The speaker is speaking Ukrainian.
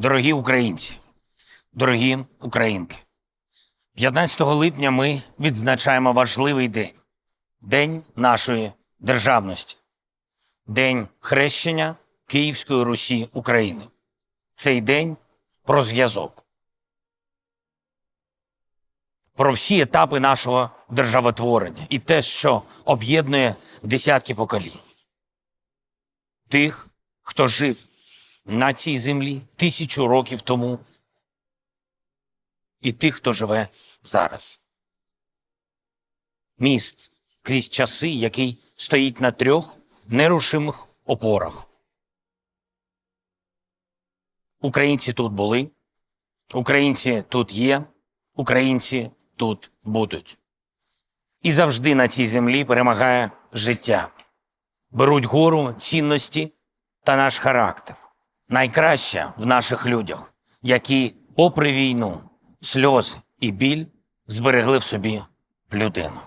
Дорогі українці, дорогі українки, 15 липня ми відзначаємо важливий день День нашої державності, День хрещення Київської Русі України. Цей день про зв'язок, про всі етапи нашого державотворення і те, що об'єднує десятки поколінь. Тих, хто жив на цій землі тисячу років тому, і тих, хто живе зараз. Міст крізь часи, який стоїть на трьох нерушимих опорах. Українці тут були, українці тут є, українці тут будуть. І завжди на цій землі перемагає життя. Беруть гору цінності та наш характер. Найкраще в наших людях, які, попри війну, сльози і біль, зберегли в собі людину.